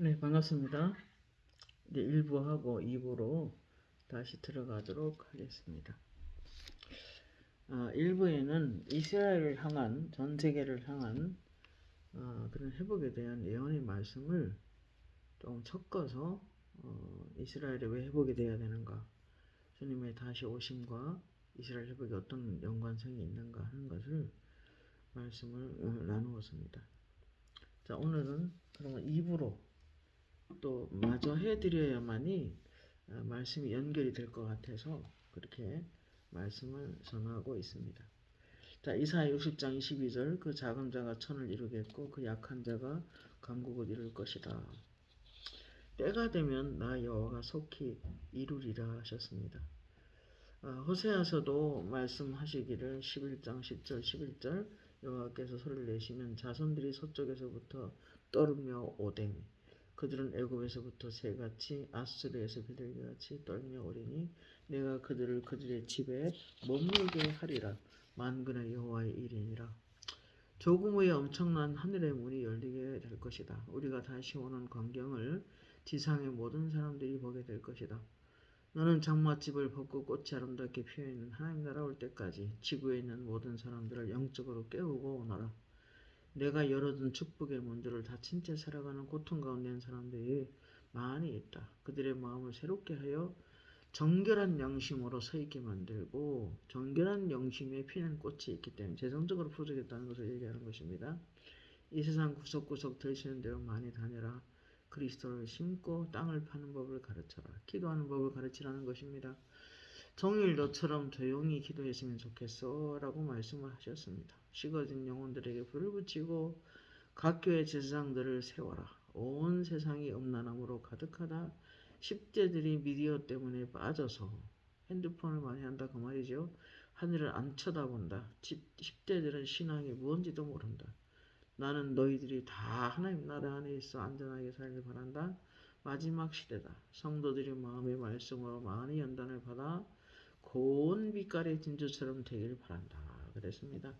네, 반갑습니다. 이제 1부하고 2부로 다시 들어가도록 하겠습니다. 아, 1부에는 이스라엘을 향한, 전 세계를 향한 아, 그런 회복에 대한 예언의 말씀을 좀 섞어서 어, 이스라엘이 왜 회복이 돼야 되는가, 주님의 다시 오심과 이스라엘 회복이 어떤 연관성이 있는가 하는 것을 말씀을 어, 나누었습니다. 자, 오늘은 그러면 2부로 또 마저 해드려야만이 어, 말씀이 연결이 될 것 같아서 그렇게 말씀을 전하고 있습니다. 자, 이사야 60장 22절 그 작은 자가 천을 이루겠고 그 약한 자가 강국을 이룰 것이다. 때가 되면 나 여호와가 속히 이루리라 하셨습니다. 어, 호세아서도 말씀하시기를 11장 10절 11절 여호와께서 소리를 내시면 자손들이 서쪽에서부터 떨며 오되 그들은 애굽에서부터 새같이 아수르에서 비둘기같이 떨며 오리니 내가 그들을 그들의 집에 머물게 하리라. 만군의 여호와의 일이니라. 조금 후에 엄청난 하늘의 문이 열리게 될 것이다. 우리가 다시 오는 광경을 지상의 모든 사람들이 보게 될 것이다. 너는 장마집을 벗고 꽃이 아름답게 피어있는 하나님 나라 올 때까지 지구에 있는 모든 사람들을 영적으로 깨우고 오너라 내가 열어둔 축복의 문들을 닫힌 채 살아가는 고통 가운데 있는 사람들이 많이 있다. 그들의 마음을 새롭게 하여 정결한 영심으로 서 있게 만들고 정결한 영심에 피는 꽃이 있기 때문에 재정적으로 부족했다는 것을 얘기하는 것입니다. 이 세상 구석구석 들시는 대로 많이 다녀라. 그리스도를 심고 땅을 파는 법을 가르쳐라. 기도하는 법을 가르치라는 것입니다. 정일 너처럼 조용히 기도했으면 좋겠어 라고 말씀을 하셨습니다. 식어진 영혼들에게 불을 붙이고 각 교회 제사장들을 세워라. 온 세상이 음란함으로 가득하다. 10대들이 미디어 때문에 빠져서 핸드폰을 많이 한다 그 말이죠. 하늘을 안 쳐다본다. 10대들은 신앙이 무언지도 모른다. 나는 너희들이 다 하나님 나라 안에 있어 안전하게 살길 바란다. 마지막 시대다. 성도들이 마음의 말씀으로 많이 연단을 받아 고운 빛깔의 진주처럼 되길 바란다. 그랬습니다.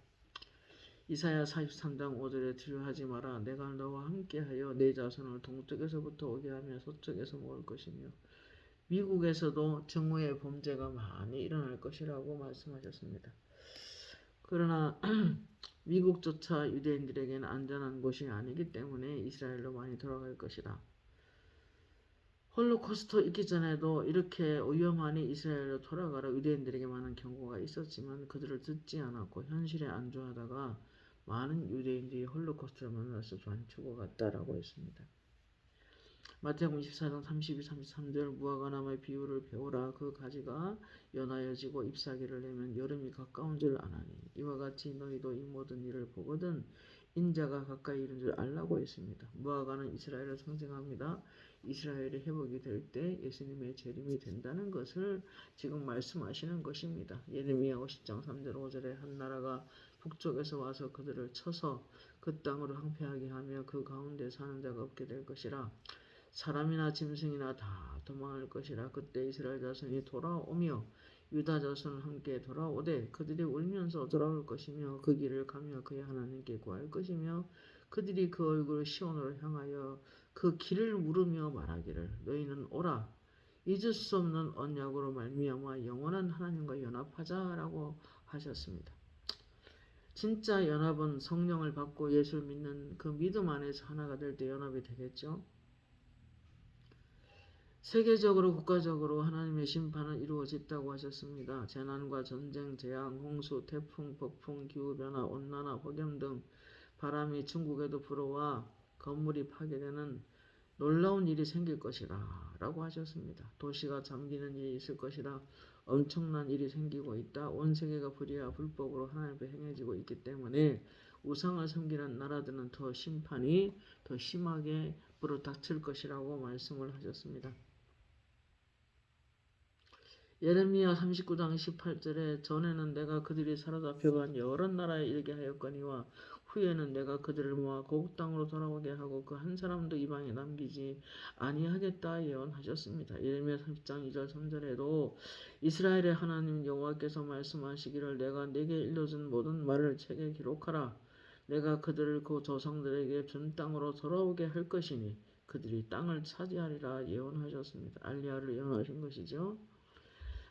이사야 43장 5절에 두려워하지 마라. 내가 너와 함께하여 내 자손을 동쪽에서부터 오게 하며 서쪽에서 모을 것이며 미국에서도 정오의 범죄가 많이 일어날 것이라고 말씀하셨습니다. 그러나 미국조차 유대인들에게는 안전한 곳이 아니기 때문에 이스라엘로 많이 돌아갈 것이다. 홀로코스트 있기 전에도 이렇게 위험하니 이스라엘로 돌아가라 유대인들에게 많은 경고가 있었지만 그들을 듣지 않았고 현실에 안주하다가 많은 유대인들이 홀로코스트를 만나서 전 죽어갔다라고 했습니다. 마태복음 24장 32, 33절 무화과 나무의 비유를 배우라 그 가지가 연하여지고 잎사귀를 내면 여름이 가까운 줄 아나니 이와 같이 너희도 이 모든 일을 보거든 인자가 가까이 이른 줄 알라고 했습니다. 무화과는 이스라엘을 상징합니다. 이스라엘이 회복이 될 때 예수님의 재림이 된다는 것을 지금 말씀하시는 것입니다. 예레미야 50장 3절 5절에 한 나라가 북쪽에서 와서 그들을 쳐서 그 땅으로 항폐하게 하며 그 가운데 사는 자가 없게 될 것이라 사람이나 짐승이나 다 도망할 것이라 그때 이스라엘 자손이 돌아오며 유다 자손은 함께 돌아오되 그들이 울면서 돌아올 것이며 그 길을 가며 그의 하나님께 구할 것이며 그들이 그 얼굴을 시온으로 향하여 그 길을 물으며 말하기를 너희는 오라 잊을 수 없는 언약으로 말미암아 영원한 하나님과 연합하자라고 하셨습니다. 진짜 연합은 성령을 받고 예수를 믿는 그 믿음 안에서 하나가 될 때 연합이 되겠죠. 세계적으로 국가적으로 하나님의 심판은 이루어졌다고 하셨습니다. 재난과 전쟁, 재앙, 홍수, 태풍, 폭풍, 기후변화, 온난화, 폭염 등 바람이 중국에도 불어와 건물이 파괴되는 놀라운 일이 생길 것이라 라고 하셨습니다. 도시가 잠기는 일이 있을 것이라 엄청난 일이 생기고 있다. 온 세계가 불의와 불법으로 하나님 앞에 행해지고 있기 때문에 우상을 섬기는 나라들은 더 심판이 더 심하게 불어닥칠 것이라고 말씀을 하셨습니다. 예레미야 39장 18절에 전에는 내가 그들이 사로잡혀간 여러 나라에 일게 하였거니와 후에는 내가 그들을 모아 고국 땅으로 돌아오게 하고 그 한 사람도 이방에 남기지 아니하겠다 예언하셨습니다. 예레미야 30장 2절 3절에도 이스라엘의 하나님 여호와께서 말씀하시기를 내가 내게 일러준 모든 말을 책에 기록하라. 내가 그들을 그 조상들에게 준 땅으로 돌아오게 할 것이니 그들이 땅을 차지하리라 예언하셨습니다. 알리야를 예언하신 것이죠.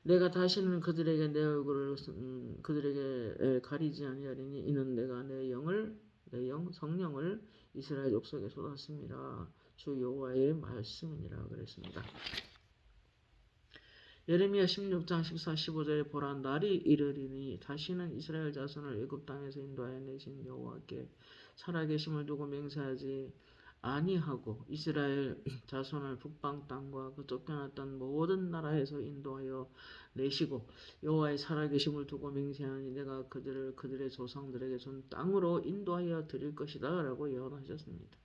내가 다시는 그들에게 내 얼굴을 음, 그들에게 가리지 아니하리니 이는 내가 내 영을 내 영 성령을 이스라엘 족속에 쏟았습니다. 주 여호와의 말씀이니라 그랬습니다. 예레미야 16장 14, 15절에 보라 날이 이르리니 다시는 이스라엘 자손을 애굽 땅에서 인도하여 내신 여호와께 살아계심을 두고 맹세하지 아니하고 이스라엘 자손을 북방 땅과 그 쫓겨났던 모든 나라에서 인도하여 내시고 여호와의 살아계심을 두고 맹세하니 내가 그들을 그들의 조상들에게 준 땅으로 인도하여 드릴 것이다 라고 예언하셨습니다.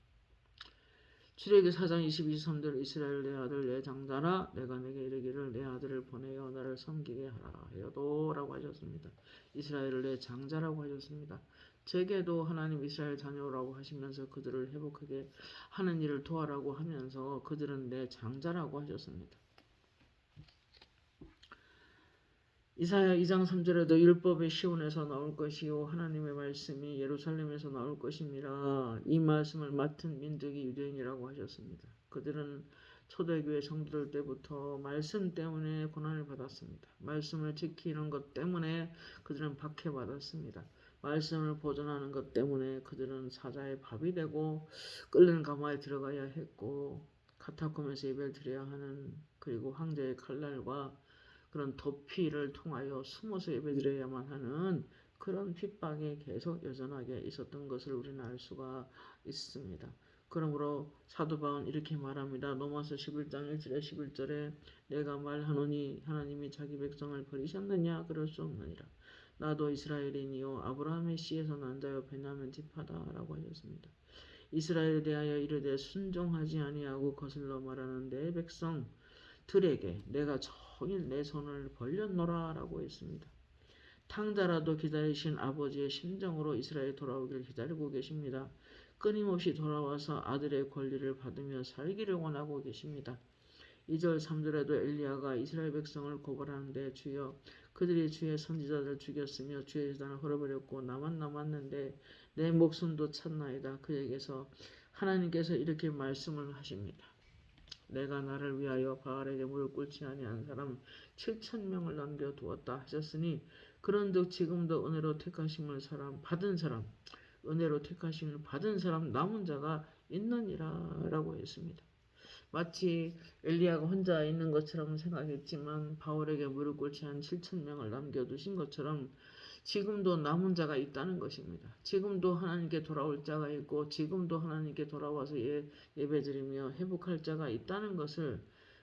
출애기 4장 22, 23절 이스라엘 내 아들 내 장자라 내가 내게 이르기를 내 아들을 보내어 나를 섬기게 하라 하여도 라고 하셨습니다. 이스라엘을 내 장자라고 하셨습니다. 제게도 하나님 이스라엘 자녀라고 하시면서 그들을 회복하게 하는 일을 도와라고 하면서 그들은 내 장자라고 하셨습니다. 이사야 2장 3절에도 율법의 시온에서 나올 것이요 하나님의 말씀이 예루살렘에서 나올 것입니다. 이 말씀을 맡은 민족이 유대인이라고 하셨습니다. 그들은 초대교회 성도들 때부터 말씀 때문에 고난을 받았습니다. 말씀을 지키는 것 때문에 그들은 박해받았습니다. 말씀을 보존하는 것 때문에 그들은 사자의 밥이 되고 끓는 가마에 들어가야 했고 카타콤에서 예배를 드려야 하는 그리고 황제의 칼날과 그런 도피를 통하여 숨어서 예배 드려야만 하는 그런 핍박이 계속 여전하게 있었던 것을 우리는 알 수가 있습니다. 그러므로 사도 바울은 이렇게 말합니다. 로마서 11장 1절에 11절에 내가 말하노니 하나님이 자기 백성을 버리셨느냐 그럴 수 없느니라. 나도 이스라엘인이요 아브라함의 씨에서 난 자요 베냐민 지파다라고 하셨습니다. 이스라엘에 대하여 이르되 순종하지 아니하고 거슬러 말하는 내 백성 들에게 내가 종일 내 손을 벌렸노라라고 했습니다. 탕자라도 기다리신 아버지의 심정으로 이스라엘 돌아오길 기다리고 계십니다. 끊임없이 돌아와서 아들의 권리를 받으며 살기를 원하고 계십니다. 2절 3절에도 엘리야가 이스라엘 백성을 고발하는데 주여 그들이 주의 선지자들 죽였으며 주의 재단을 헐어버렸고 나만 남았는데 내 목숨도 찾나이다. 그에게서 하나님께서 이렇게 말씀을 하십니다. 내가 나를 위하여 바알에게 무릎 꿇지 아니한 사람 7천 명을 남겨 두었다 하셨으니 그런즉 지금도 은혜로 택하심을 사람 받은 사람 은혜로 택하심을 받은 사람 남은 자가 있느니라라고 했습니다. 마치 엘리야가 혼자 있는 것처럼 생각했지만 바울에게 무릎 꿇지 한 7천 명을 남겨두신 것처럼 지금도 남은 자가 있다는 것입니다. 지금도 하나님께 돌아올 자가 있고 지금도 하나님께 돌아와서 예, 예배드리며 회복할 자가 있다는 것을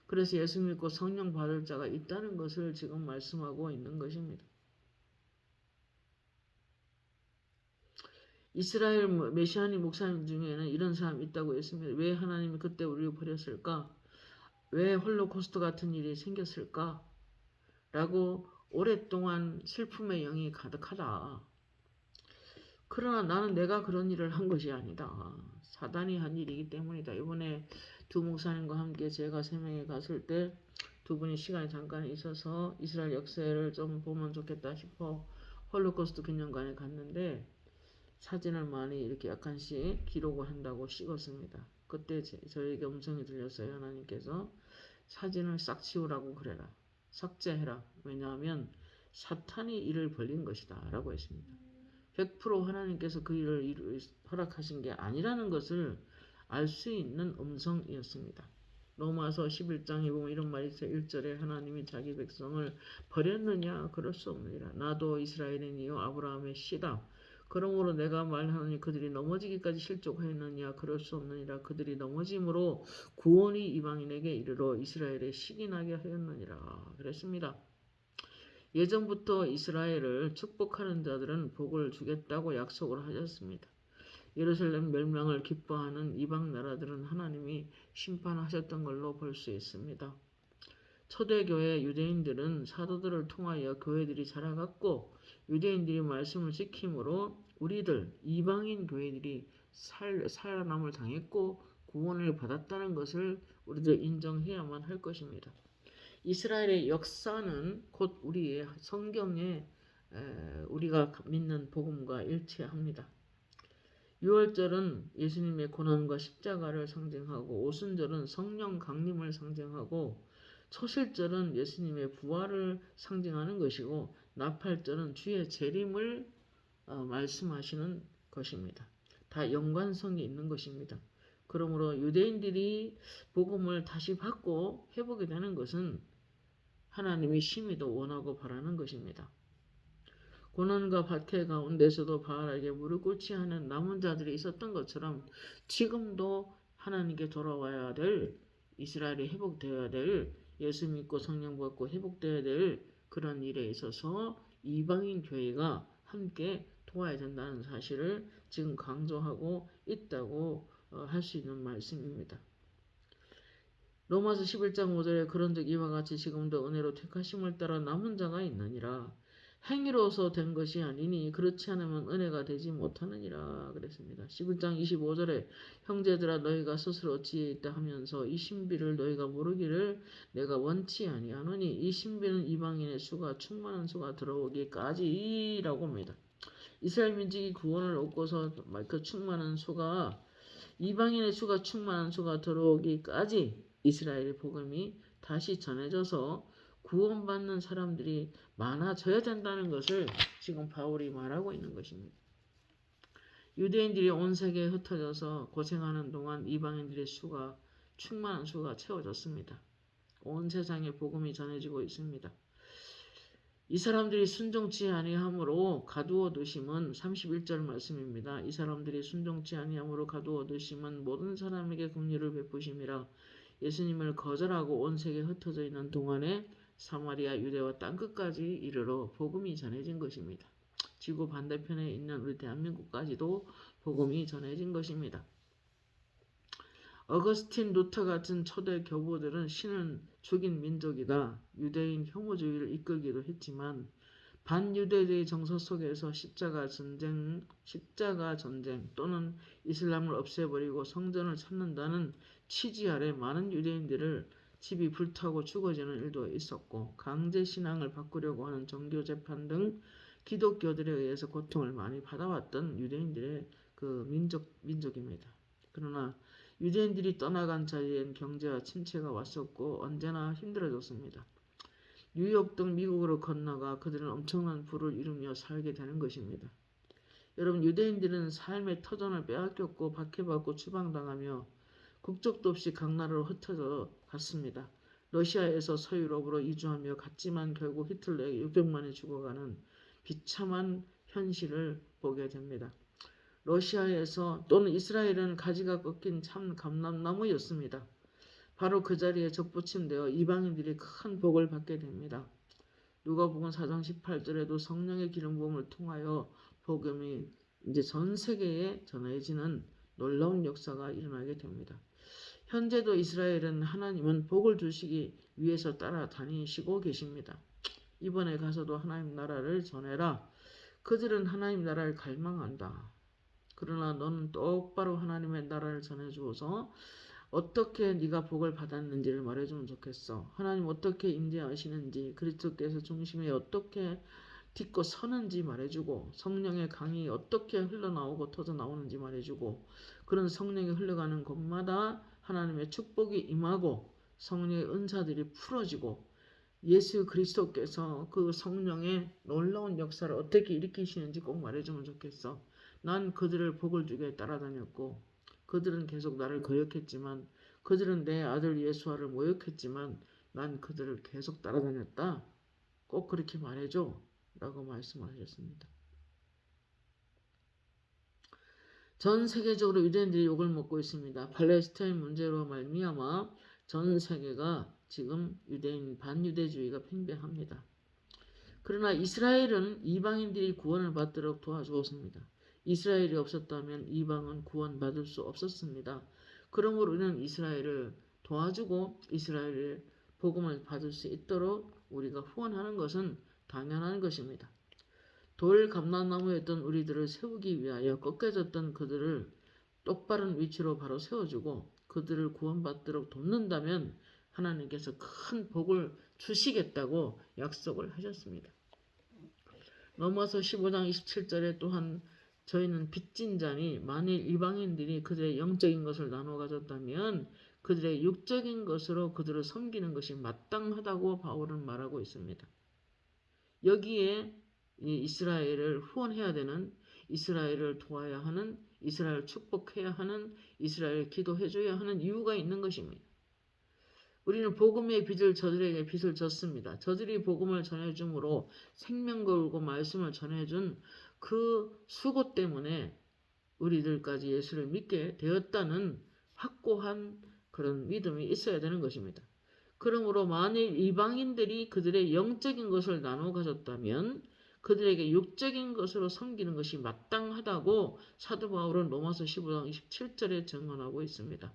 그래서 예수 믿고 성령 받을 자가 있다는 것을 지금 말씀하고 있는 것입니다. 이스라엘 메시아니 목사님 중에는 이런 사람이 있다고 했습니다. 왜 하나님이 그때 우리를 버렸을까? 왜 홀로코스트 같은 일이 생겼을까? 라고 오랫동안 슬픔의 영이 가득하다. 그러나 나는 내가 그런 일을 한 것이 아니다. 사단이 한 일이기 때문이다. 이번에 두 목사님과 함께 제가 세명에 갔을 때 두 분이 시간이 잠깐 있어서 이스라엘 역사를 좀 보면 좋겠다 싶어 홀로코스트 기념관에 갔는데 사진을 많이 이렇게 약간씩 기록을 한다고 찍었습니다. 그때 제, 저에게 음성이 들렸어요. 하나님께서 사진을 싹 지우라고 그래라. 삭제해라. 왜냐하면 사탄이 이를 벌린 것이다. 라고 했습니다. 100% 하나님께서 그 일을 허락하신 게 아니라는 것을 알 수 있는 음성이었습니다. 로마서 11장에 보면 이런 말이 있어요. 1절에 하나님이 자기 백성을 버렸느냐? 그럴 수 없느니라. 나도 이스라엘인이요 아브라함의 씨다. 그러므로 내가 말하노니 그들이 넘어지기까지 실족하였느냐 그럴 수 없느니라 그들이 넘어짐으로 구원이 이방인에게 이르러 이스라엘에 시기나게 하였느니라 그랬습니다. 예전부터 이스라엘을 축복하는 자들은 복을 주겠다고 약속을 하셨습니다. 예루살렘 멸망을 기뻐하는 이방 나라들은 하나님이 심판하셨던 걸로 볼 수 있습니다. 초대교회 유대인들은 사도들을 통하여 교회들이 자라갔고 유대인들이 말씀을 지킴으로 우리들 이방인 교회들이 살, 살아남을 당했고 구원을 받았다는 것을 우리들 인정해야만 할 것입니다. 이스라엘의 역사는 곧 우리의 성경에 우리가 믿는 복음과 일치합니다. 유월절은 예수님의 고난과 십자가를 상징하고 오순절은 성령 강림을 상징하고 초실절은 예수님의 부활을 상징하는 것이고 나팔절은 주의 재림을 어, 말씀하시는 것입니다. 다 연관성이 있는 것입니다. 그러므로 유대인들이 복음을 다시 받고 회복이 되는 것은 하나님이 심히도 원하고 바라는 것입니다. 고난과 박해 가운데서도 바알에게 무릎 꿇지 않은 남은 자들이 있었던 것처럼 지금도 하나님께 돌아와야 될 이스라엘이 회복되어야 될 예수 믿고 성령 받고 회복되어야 될 그런 일에 있어서 이방인 교회가 함께 도와야 된다는 사실을 지금 강조하고 있다고 어, 할수 있는 말씀입니다. 로마서 11장 5절에 그런즉 이와 같이 지금도 은혜로 택하심을 따라 남은 자가 있느니라 행위로서 된 것이 아니니 그렇지 않으면 은혜가 되지 못하느니라 그랬습니다. 11장 25절에 형제들아 너희가 스스로 어찌 있다 하면서 이 신비를 너희가 모르기를 내가 원치 아니하노니 이 신비는 이방인의 수가 충만한 수가 들어오기까지라고 합니다. 이스라엘 민족이 구원을 얻고서 그 충만한 수가 이방인의 수가 충만한 수가 들어오기까지 이스라엘의 복음이 다시 전해져서 구원받는 사람들이 많아져야 된다는 것을 지금 바울이 말하고 있는 것입니다. 유대인들이 온 세계에 흩어져서 고생하는 동안 이방인들의 수가 충만한 수가 채워졌습니다. 온 세상에 복음이 전해지고 있습니다. 이 사람들이 순종치 아니함으로 가두어 두심은 31절 말씀입니다. 이 사람들이 순종치 아니함으로 가두어 두심은 모든 사람에게 긍휼을 베푸심이라 예수님을 거절하고 온 세계에 흩어져 있는 동안에 사마리아 유대와 땅끝까지 이르러 복음이 전해진 것입니다. 지구 반대편에 있는 우리 대한민국까지도 복음이 전해진 것입니다. 어거스틴 루터 같은 초대 교부들은 신은 죽인 민족이다. 유대인 혐오주의를 이끌기도 했지만 반유대주의 정서 속에서 십자가 전쟁, 십자가 전쟁 또는 이슬람을 없애버리고 성전을 찾는다는 취지 아래 많은 유대인들을 집이 불타고 죽어지는 일도 있었고 강제 신앙을 바꾸려고 하는 종교 재판 등 기독교들에 의해서 고통을 많이 받아왔던 유대인들의 그 민족 민족입니다. 그러나 유대인들이 떠나간 자리엔 경제와 침체가 왔었고 언제나 힘들어졌습니다. 뉴욕 등 미국으로 건너가 그들은 엄청난 부를 이루며 살게 되는 것입니다. 여러분 유대인들은 삶의 터전을 빼앗겼고 박해받고 추방당하며 국적도 없이 각 나라로 흩어져 갔습니다. 러시아에서 서유럽으로 이주하며 갔지만 결국 히틀러에게 600만이 죽어가는 비참한 현실을 보게 됩니다. 러시아에서 또는 이스라엘은 가지가 꺾인 참 감람나무였습니다. 바로 그 자리에 적붙임되어 이방인들이 큰 복을 받게 됩니다. 누가복음 4장 18절에도 성령의 기름 부음을 통하여 복음이 이제 전 세계에 전해지는 놀라운 역사가 일어나게 됩니다. 현재도 이스라엘은 하나님은 복을 주시기 위해서 따라다니시고 계십니다. 이번에 가서도 하나님 나라를 전해라. 그들은 하나님 나라를 갈망한다. 그러나 너는 똑바로 하나님의 나라를 전해주어서 어떻게 네가 복을 받았는지를 말해주면 좋겠어. 하나님 어떻게 임재하시는지 그리스도께서 중심에 어떻게 딛고 서는지 말해주고 성령의 강이 어떻게 흘러나오고 터져 나오는지 말해주고 그런 성령이 흘러가는 곳마다 하나님의 축복이 임하고 성령의 은사들이 풀어지고 예수 그리스도께서 그 성령의 놀라운 역사를 어떻게 일으키시는지 꼭 말해주면 좋겠어. 난 그들을 복을 주게 따라다녔고 그들은 계속 나를 거역했지만 그들은 내 아들 예수와를 모욕했지만 난 그들을 계속 따라다녔다. 꼭 그렇게 말해줘. 라고 말씀하셨습니다. 전 세계적으로 유대인들이 욕을 먹고 있습니다. 팔레스타인 문제로 말미암아 전 세계가 지금 유대인 반유대주의가 팽배합니다. 그러나 이스라엘은 이방인들이 구원을 받도록 도와주었습니다. 이스라엘이 없었다면 이방은 구원받을 수 없었습니다. 그러므로 우리는 이스라엘을 도와주고 이스라엘의 복음을 받을 수 있도록 우리가 후원하는 것은 당연한 것입니다. 돌 감람나무였던 우리들을 세우기 위하여 꺾여졌던 그들을 똑바른 위치로 바로 세워주고 그들을 구원받도록 돕는다면 하나님께서 큰 복을 주시겠다고 약속을 하셨습니다. 넘어서 15장 27절에 또한 저희는 빚진 자니 만일 이방인들이 그들의 영적인 것을 나눠 가졌다면 그들의 육적인 것으로 그들을 섬기는 것이 마땅하다고 바울은 말하고 있습니다. 여기에 이 이스라엘을 후원해야 되는 이스라엘을 도와야 하는 이스라엘 축복해야 하는 이스라엘 기도해줘야 하는 이유가 있는 것입니다. 우리는 복음의 빚을 저들에게 빚을 졌습니다. 저들이 복음을 전해줌으로 생명 걸고 말씀을 전해준 그 수고 때문에 우리들까지 예수를 믿게 되었다는 확고한 그런 믿음이 있어야 되는 것입니다. 그러므로 만일 이방인들이 그들의 영적인 것을 나눠 가졌다면 그들에게 육적인 것으로 섬기는 것이 마땅하다고 사도 바울은 로마서 15장 27절에 증언하고 있습니다.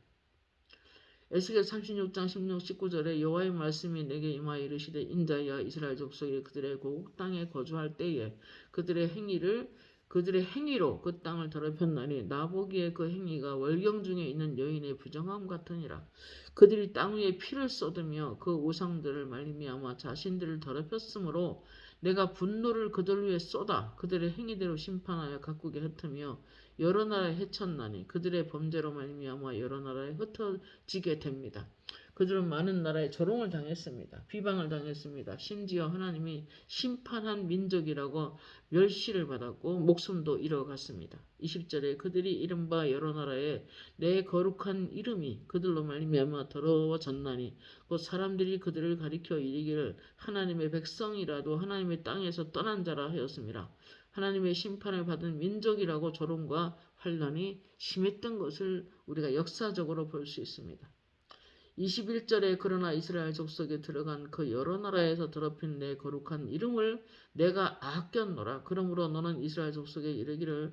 에스겔 36장 16, 19절에 여호와의 말씀이 내게 임하여 이르시되 인자야 이스라엘 족속이 그들의 고국 땅에 거주할 때에 그들의 행위를 그들의 행위로 그 땅을 더럽혔나니 나보기에 그 행위가 월경 중에 있는 여인의 부정함 같으니라. 그들이 땅 위에 피를 쏟으며 그 우상들을 말미암아 자신들을 더럽혔으므로 내가 분노를 그들 위에 쏟아 그들의 행위대로 심판하여 가꾸게 흩으며 여러 나라에 해쳤나니 그들의 범죄로 말미암아 여러 나라에 흩어지게 됩니다. 그들은 많은 나라에 조롱을 당했습니다. 비방을 당했습니다. 심지어 하나님이 심판한 민족이라고 멸시를 받았고 목숨도 잃어갔습니다. 20절에 그들이 이른바 여러 나라에 내 거룩한 이름이 그들로 말미암아 더러워졌나니 곧 사람들이 그들을 가리켜 이르기를 하나님의 백성이라도 하나님의 땅에서 떠난 자라 하였습니다. 하나님의 심판을 받은 민족이라고 조롱과 환란이 심했던 것을 우리가 역사적으로 볼 수 있습니다. 21절에 그러나 이스라엘 족속에 들어간 그 여러 나라에서 더럽힌 내 거룩한 이름을 내가 아꼈노라. 그러므로 너는 이스라엘 족속에 이르기를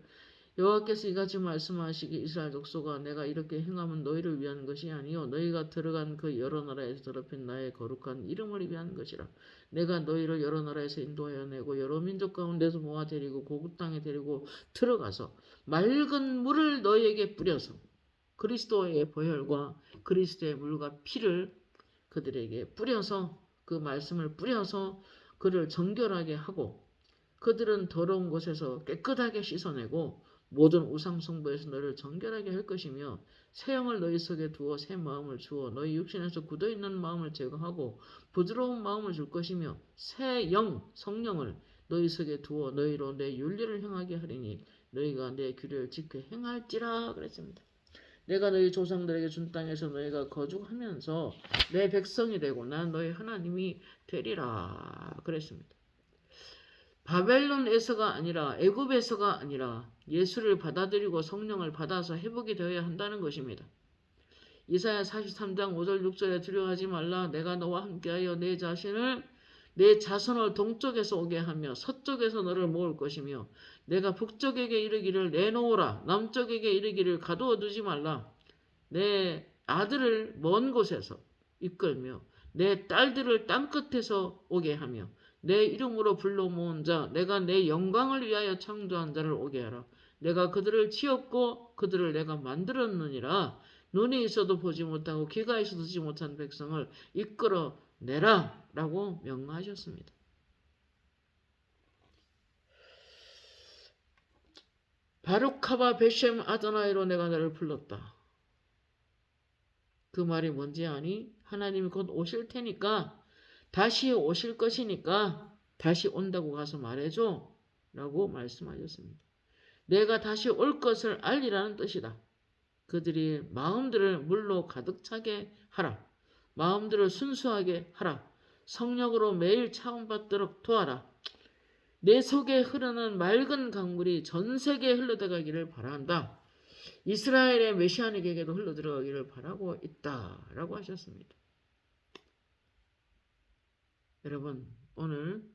여호와께서 이같이 말씀하시기 이스라엘 족속아 내가 이렇게 행함은 너희를 위한 것이 아니요 너희가 들어간 그 여러 나라에서 더럽힌 나의 거룩한 이름을 위한 것이라 내가 너희를 여러 나라에서 인도하여 내고 여러 민족 가운데서 모아 데리고 고국 땅에 데리고 들어가서 맑은 물을 너희에게 뿌려서 그리스도의 보혈과 그리스도의 물과 피를 그들에게 뿌려서 그 말씀을 뿌려서 그를 정결하게 하고 그들은 더러운 곳에서 깨끗하게 씻어내고 모든 우상숭배에서 너를 정결하게 할 것이며 새 영을 너희 속에 두어 새 마음을 주어 너희 육신에서 굳어 있는 마음을 제거하고 부드러운 마음을 줄 것이며 새 영 성령을 너희 속에 두어 너희로 내 윤리를 행하게 하리니 너희가 내 규례를 지켜 행할지라 그랬습니다. 내가 너희 조상들에게 준 땅에서 너희가 거주하면서 내 백성이 되고 난 너희 하나님이 되리라 그랬습니다. 바벨론에서가 아니라 애굽에서가 아니라 예수를 받아들이고 성령을 받아서 회복이 되어야 한다는 것입니다. 이사야 43장 5절 6절에 두려워하지 말라 내가 너와 함께하여 내 자신을 내 자손을 동쪽에서 오게 하며 서쪽에서 너를 모을 것이며 내가 북쪽에게 이르기를 내놓으라. 남쪽에게 이르기를 가두어 두지 말라. 내 아들을 먼 곳에서 이끌며 내 딸들을 땅 끝에서 오게 하며 내 이름으로 불러 모은 자 내가 내 영광을 위하여 창조한 자를 오게 하라. 내가 그들을 지었고 그들을 내가 만들었느니라. 눈이 있어도 보지 못하고 귀가 있어도 듣지 못한 백성을 이끌어 내라 라고 명하셨습니다. 바룩하바 베셈 아도나이로 내가 너를 불렀다. 그 말이 뭔지 아니? 하나님이 곧 오실 테니까 다시 오실 것이니까 다시 온다고 가서 말해줘 라고 말씀하셨습니다. 내가 다시 올 것을 알리라는 뜻이다. 그들이 마음들을 물로 가득 차게 하라. 마음들을 순수하게 하라. 성령으로 매일 차원받도록 도와라. 내 속에 흐르는 맑은 강물이 전 세계에 흘러들어가기를 바란다. 이스라엘의 메시아닉에게도 흘러들어가기를 바라고 있다라고 하셨습니다. 여러분 오늘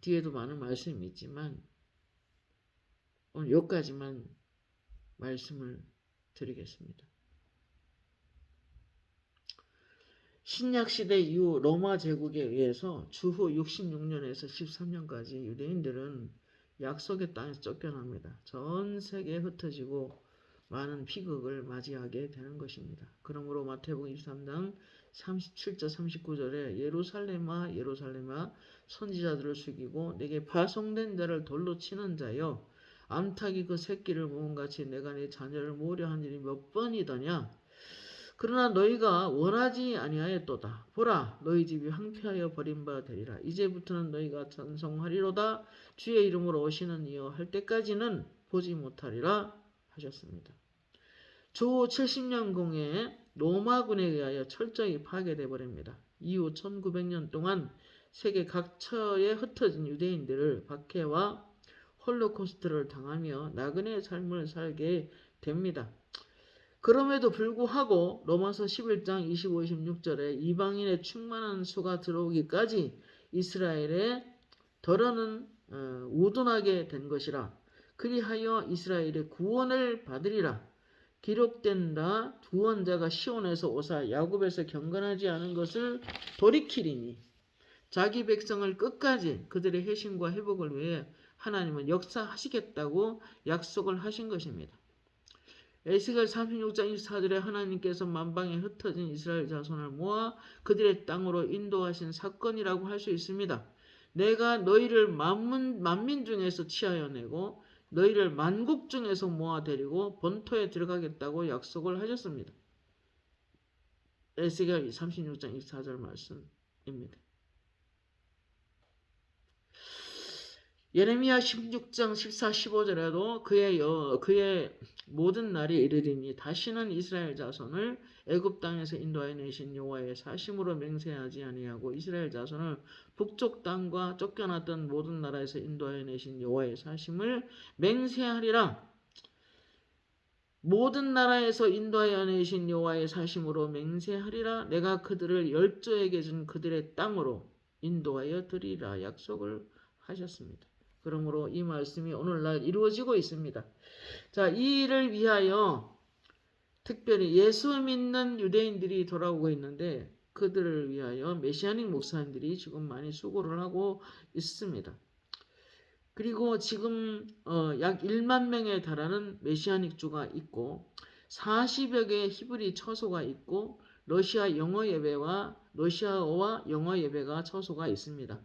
뒤에도 많은 말씀이 있지만 오늘 여기까지만 말씀을 드리겠습니다. 신약 시대 이후 로마 제국에 의해서 주후 66년에서 13년까지 유대인들은 약속의 땅에서 쫓겨납니다. 전 세계에 흩어지고 많은 비극을 맞이하게 되는 것입니다. 그러므로 마태복음 23장 37절 39절에 예루살렘아 예루살렘아 선지자들을 죽이고 내게 파송된 자를 돌로 치는 자여 암탉이 그 새끼를 모은 같이 내가 네 자녀를 모으려 한 일이 몇 번이더냐 그러나 너희가 원하지 아니하였도다 보라 너희 집이 황폐하여 버림바 되리라 이제부터는 너희가 찬송하리로다 주의 이름으로 오시는 이여 할 때까지는 보지 못하리라 하셨습니다. 조 70년 공에 로마군에 의하여 철저히 파괴돼 버립니다. 이후 1900년 동안 세계 각처에 흩어진 유대인들을 박해와 홀로코스트를 당하며 나그네 삶을 살게 됩니다. 그럼에도 불구하고 로마서 11장 25, 26절에 이방인의 충만한 수가 들어오기까지 이스라엘에 덜어는 어, 우둔하게 된 것이라 그리하여 이스라엘의 구원을 받으리라 기록된 다 두 원자가 시온에서 오사 야곱에서 경건하지 않은 것을 돌이키리니 자기 백성을 끝까지 그들의 회심과 회복을 위해 하나님은 역사하시겠다고 약속을 하신 것입니다. 에스겔 36장 24절에 하나님께서 만방에 흩어진 이스라엘 자손을 모아 그들의 땅으로 인도하신 사건이라고 할 수 있습니다. 내가 너희를 만민, 만민 중에서 치하여 내고 너희를 만국 중에서 모아 데리고 본토에 들어가겠다고 약속을 하셨습니다. 에스겔 36장 24절 말씀입니다. 예레미야 16장 14, 15절에도 그의 여, 그의 모든 날이 이르리니 다시는 이스라엘 자손을 애굽 땅에서 인도하여 내신 여호와의 사심으로 맹세하지 아니하고 이스라엘 자손을 북쪽 땅과 쫓겨났던 모든 나라에서 인도하여 내신 여호와의 사심을 맹세하리라. 모든 나라에서 인도하여 내신 여호와의 사심으로 맹세하리라. 내가 그들을 열조에게 준 그들의 땅으로 인도하여 드리라 약속을 하셨습니다. 그러므로 이 말씀이 오늘날 이루어지고 있습니다. 자, 이 일을 위하여 특별히 예수 믿는 유대인들이 돌아오고 있는데 그들을 위하여 메시아닉 목사님들이 지금 많이 수고를 하고 있습니다. 그리고 지금 어, 약 1만 명에 달하는 메시아닉 주가 있고 40여 개의 히브리 처소가 있고 러시아 영어 예배와 러시아어와 영어 예배가 처소가 있습니다.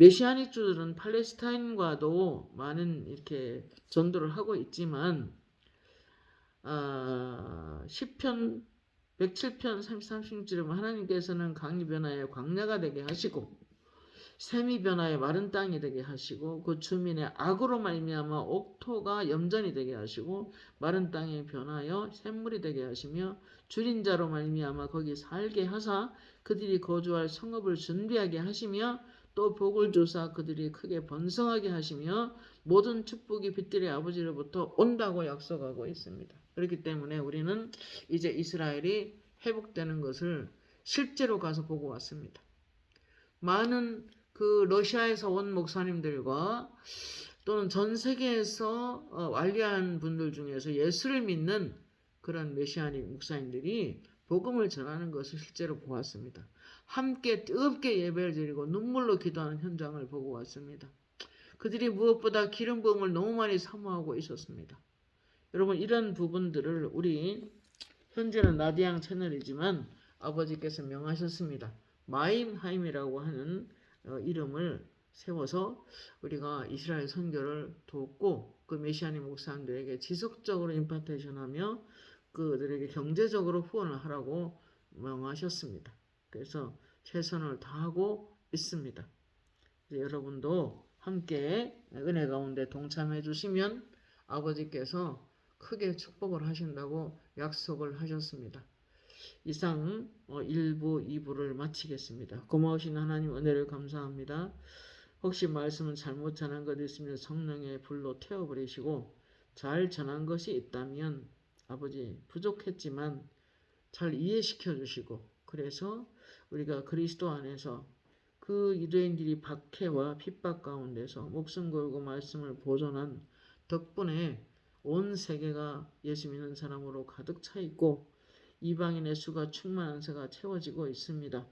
메시아닉 주들은 팔레스타인과도 많은 이렇게 전도를 하고 있지만 아, 10편 107편 33중쯤 하나님께서는 강이 변화에 광야가 되게 하시고 샘이 변화에 마른 땅이 되게 하시고 그 주민의 악으로 말미암아 옥토가 염전이 되게 하시고 마른 땅이 변하여 샘물이 되게 하시며 줄인 자로 말미암아 거기 살게 하사 그들이 거주할 성읍을 준비하게 하시며 또 복을 주사 그들이 크게 번성하게 하시며 모든 축복이 빛들의 아버지로부터 온다고 약속하고 있습니다. 그렇기 때문에 우리는 이제 이스라엘이 회복되는 것을 실제로 가서 보고 왔습니다. 많은 그 러시아에서 온 목사님들과 또는 전 세계에서 어, 완리한 분들 중에서 예수를 믿는 그런 메시아닉 목사님들이 복음을 전하는 것을 실제로 보았습니다. 함께 뜨겁게 예배를 드리고 눈물로 기도하는 현장을 보고 왔습니다. 그들이 무엇보다 기름 부음을 너무 많이 사모하고 있었습니다. 여러분 이런 부분들을 우리 현재는 나디앙 채널이지만 아버지께서 명하셨습니다. 마임하임이라고 하는 어, 이름을 세워서 우리가 이스라엘 선교를 돕고 그 메시아니 목사님들에게 지속적으로 임파테이션하며 그들에게 경제적으로 후원을 하라고 명하셨습니다. 그래서 최선을 다하고 있습니다. 여러분도 함께 은혜 가운데 동참해 주시면 아버지께서 크게 축복을 하신다고 약속을 하셨습니다. 이상 1부, 어, 2부를 마치겠습니다. 고마우신 하나님 은혜를 감사합니다. 혹시 말씀을 잘못 전한 것 있으면 성령의 불로 태워버리시고 잘 전한 것이 있다면 아버지 부족했지만 잘 이해시켜 주시고 그래서 우리가 그리스도 안에서 그 유대인들이 박해와 핍박 가운데서 목숨 걸고 말씀을 보존한 덕분에 온 세계가 예수 믿는 사람으로 가득 차 있고 이방인의 수가 충만한 새가 채워지고 있습니다.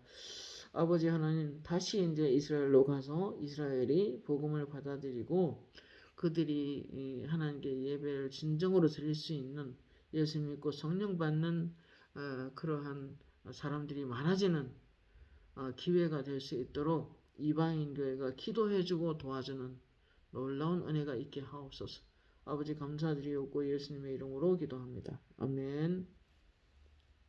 아버지 하나님 다시 이제 이스라엘로 가서 이스라엘이 복음을 받아들이고 그들이 하나님께 예배를 진정으로 드릴 수 있는 예수 믿고 성령 받는 어, 그러한 사람들이 많아지는 어, 기회가 될 수 있도록 이방인 교회가 기도해주고 도와주는 놀라운 은혜가 있게 하옵소서. 아버지 감사드리옵고 예수님의 이름으로 기도합니다. 아멘.